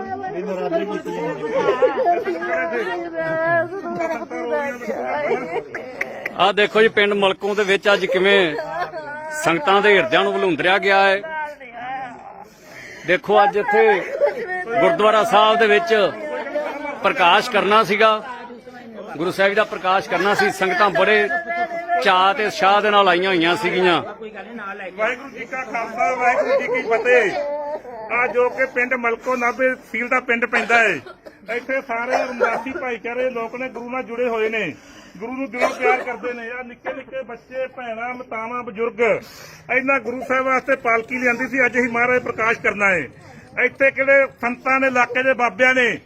ਇਹ ਨਰਾਜ਼ਗੀ ਕੀਤੀ ਆ ਦੇਖੋ ਜੀ, ਪਿੰਡ ਮਲਕੋਂ ਦੇ ਵਿੱਚ ਅੱਜ ਕਿਵੇਂ ਸੰਗਤਾਂ ਦੇ ਹਿਰਦਿਆਂ ਨੂੰ ਵਲੂੰਦਰਿਆ ਗਿਆ ਹੈ। ਦੇਖੋ ਅੱਜ ਇੱਥੇ ਗੁਰਦੁਆਰਾ ਸਾਹਿਬ ਦੇ ਵਿੱਚ ਪ੍ਰਕਾਸ਼ ਕਰਨਾ ਸੀਗਾ। ਗੁਰੂ ਸਾਹਿਬ ਦਾ ਪ੍ਰਕਾਸ਼ ਕਰਨਾ ਸੀ। ਸੰਗਤਾਂ ਬੜੇ ਚਾਅ ਤੇ ਉਤਸ਼ਾਹ ਦੇ ਨਾਲ ਆਈਆਂ ਹੋਈਆਂ ਸੀਗੀਆਂ। ਵਾਹਿਗੁਰੂ ਜੀ ਕਾ ਖਾਲਸਾ, ਵਾਹਿਗੁਰੂ ਜੀ ਕੀ ਫਤਿਹ। ਆ ਜੋ ਕਿ ਪਿੰਡ ਮਲਕੋ ਨਾਭੇ ਸੀਲ ਦਾ ਪਿੰਡ ਪੈਂਦਾ ਹੈ ਇੱਥੇ ਸਾਰੇ ਰਮਦਾਸੀ ਭਾਈਚਾਰੇ, ਲੋਕ ਨੇ ਗੁਰੂ ਨਾਲ ਜੁੜੇ ਹੋਏ ਨੇ। ਗੁਰੂ ਨੂੰ ਦਿਲੋਂ ਪਿਆਰ ਕਰਦੇ ਨੇ। ਆ ਨਿੱਕੇ ਨਿੱਕੇ ਬੱਚੇ, ਭੈਣਾਂ, ਮਤਾਵਾਂ, ਬਜ਼ੁਰਗ। ਇਹਨਾਂ ਗੁਰੂ ਸਾਹਿਬ ਵਾਸਤੇ ਪਾਲਕੀ ਲਿਆਂਦੀ ਸੀ। ਅੱਜ ਹੀ ਮਹਾਰਾਜ ਪ੍ਰਕਾਸ਼ ਕਰਨਾ ਹੈ ਇੱਥੇ ਕਿਹੜੇ ਸੰਤਾਂ ਨੇ, ਇਲਾਕੇ ਦੇ ਬਾਬਿਆਂ ਨੇ?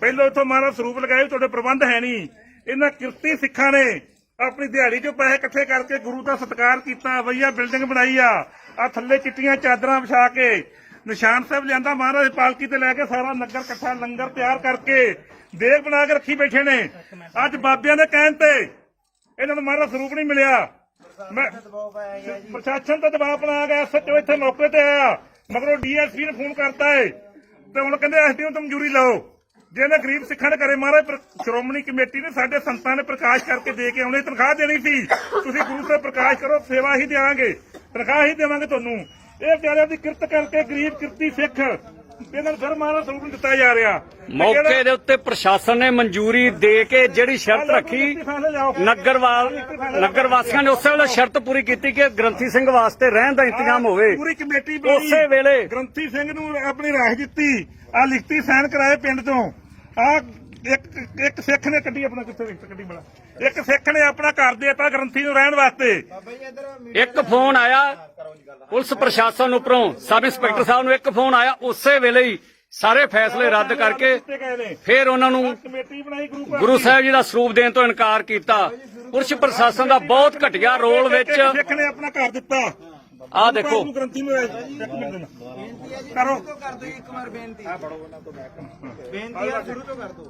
ਪਹਿਲਾਂ ਇੱਥੋਂ ਮਹਾਰਾਜ ਸਰੂਪ ਲਗਾਏ, ਤੁਹਾਡੇ ਪ੍ਰਬੰਧ ਹੈ ਨਹੀਂ। ਇਹਨਾਂ ਕਿਰਤੀ ਸਿੱਖਾਂ ਨੇ ਆਪਣੀ ਦਿਹਾੜੀ 'ਚੋਂ ਪੈਸੇ ਇਕੱਠੇ ਕਰਕੇ ਗੁਰੂ ਦਾ ਸਤਿਕਾਰ ਕੀਤਾ ਵਈਆ ਬਿਲਡਿੰਗ ਬਣਾਈ ਆ। ਆ ਥੱਲੇ ਚਿੱਟੀਆਂ ਚਾਦਰਾਂ ਵਿਛਾ ਕੇ ਨਿਸ਼ਾਨ ਸਾਹਿਬ ਲਿਆਂਦਾ ਮਹਾਰਾਜ ਪਾਲਕੀ ਤੇ ਲੈ ਕੇ ਸਾਰਾ ਨਗਰ ਇਕੱਠਾ ਲੰਗਰ ਤਿਆਰ ਕਰਕੇ ਦੇਗ ਬਣਾ ਕੇ ਰੱਖੀ ਬੈਠੇ ਨੇ। ਅੱਜ ਬਾਬਿਆਂ ਦੇ ਕਹਿਣ ਤੇ ਇਹਨਾਂ ਨੂੰ ਮਹਾਰਾਜ ਸਰੂਪ ਨਹੀਂ ਮਿਲਿਆ। ਮੈਂ ਪ੍ਰਸ਼ਾਸਨ ਤੇ ਦਬਾਅ ਬਣਾ ਗਿਆ ਐਸਐਚਓ ਇੱਥੇ ਮੌਕੇ ਤੇ ਆਇਆ। ਮਗਰੋਂ ਡੀਐਸਪੀ ਨੇ ਫੋਨ ਕਰਤਾ ਏ ਤੇ ਹੁਣ ਕਹਿੰਦੇ ਐਸਡੀਓ ਤੋਂ ਮਨਜ਼ੂਰੀ ਲਓ। ਜੇ ਇਹਨੇ ਗਰੀਬ ਸਿੱਖਾਂ ਨੇ ਕਰੇ ਮਹਾਰਾਜ ਸ਼੍ਰੋਮਣੀ ਕਮੇਟੀ ਨੇ ਸਾਡੇ ਸੰਤਾਂ ਨੇ ਪ੍ਰਕਾਸ਼ ਕਰਕੇ ਦੇ ਕੇ ਆਉਣੇ ਤਨਖਾਹ ਦੇਣੀ ਸੀ। ਤੁਸੀਂ ਗੁਰੂ ਸਾਹਿਬ ਪ੍ਰਕਾਸ਼ ਕਰੋ ਸੇਵਾ ਹੀ ਦੇਵਾਂਗੇ ਤਨਖਾਹ ਹੀ ਦੇਵਾਂਗੇ ਤੁਹਾਨੂੰ। ਇਹ ਵਿਚਾਰਿਆਂ ਦੀ ਕਿਰਤ ਕਰਕੇ ਗਰੀਬ ਕਿਰਤੀ ਸਿੱਖ ਇਹਨਾਂ ਨੂੰ ਫਿਰ ਸਰੂਪ ਨਹੀਂ ਦਿੱਤਾ ਜਾ ਰਿਹਾ। ਮੌਕੇ ਦੇ ਉੱਤੇ ਪ੍ਰਸ਼ਾਸਨ ਨੇ ਮਨਜ਼ੂਰੀ ਦੇ ਕੇ ਜਿਹੜੀ ਸ਼ਰਤ ਰੱਖੀ ਨਗਰਵਾਲ ਨਗਰ ਵਾਸੀਆਂ ਨੇ ਉਸੇ ਵੇਲੇ ਸ਼ਰਤ ਪੂਰੀ ਕੀਤੀ ਕਿ ਗ੍ਰੰਥੀ ਸਿੰਘ ਵਾਸਤੇ ਰਹਿਣ ਦਾ ਇੰਤਜ਼ਾਮ ਹੋਵੇ। ਪੂਰੀ ਕਮੇਟੀ ਬਣੀ। ਉਸੇ ਵੇਲੇ ਗ੍ਰੰਥੀ ਸਿੰਘ ਨੂੰ ਆਪਣੀ ਰਾਹ ਦਿੱਤੀ। ਆ ਲਿਖਤੀ ਸਾਈਨ ਕਰਾਏ ਪਿੰਡ ਤੋਂ। ਆ ਇੱਕ ਇੱਕ ਸਿੱਖ ਨੇ ਕੱਢੀ ਆਪਣਾ ਕਿੱਥੇ ਲਿਖਤ ਕੱਢੀ ਬੜਾ। ਇੱਕ ਸਿੱਖ ਨੇ ਆਪਣਾ ਘਰ ਦੇਤਾ ਗ੍ਰੰਥੀ ਨੂੰ ਰਹਿਣ ਵਾਸਤੇ। ਇੱਕ ਫੋਨ ਆਇਆ ਪੁਲਿਸ ਪ੍ਰਸ਼ਾਸਨ ਉੱਪਰੋਂ ਸਬ ਇੰਸਪੈਕਟਰ ਸਾਹਿਬ ਨੂੰ ਇੱਕ ਫੋਨ ਆਇਆ ਉਸੇ ਵੇਲੇ ਹੀ ਸਾਰੇ ਫੈਸਲੇ ਰੱਦ ਕਰਕੇ ਫਿਰ ਉਹਨਾਂ ਨੂੰ ਕਮੇਟੀ ਬਣਾਈ ਗੁਰੂ ਘਰ ਗੁਰੂ ਦੀ। ਸਾਹਿਬ ਜੀ ਦਾ ਸਰੂਪ ਦੇਣ ਤੋਂ ਇਨਕਾਰ ਕੀਤਾ। ਪੁਲਿਸ ਪ੍ਰਸ਼ਾਸਨ ਦਾ ਬਹੁਤ ਘਟੀਆ ਰੋਲ ਵਿੱਚ। ਇੱਕ ਸਿੱਖ ਨੇ ਆਪਣਾ ਘਰ ਦਿੱਤਾ। ਆਹ ਦੇਖੋ। ਗ੍ਰੰਥੀ ਨੂੰ। ਕਰੋ। ਕਰ ਦੋ ਇੱਕ ਵਾਰ ਬੇਨਤੀ। ਬੇਨਤੀ। ਆ ਸ਼ੁਰੂ ਤੋਂ ਕਰ ਦੋ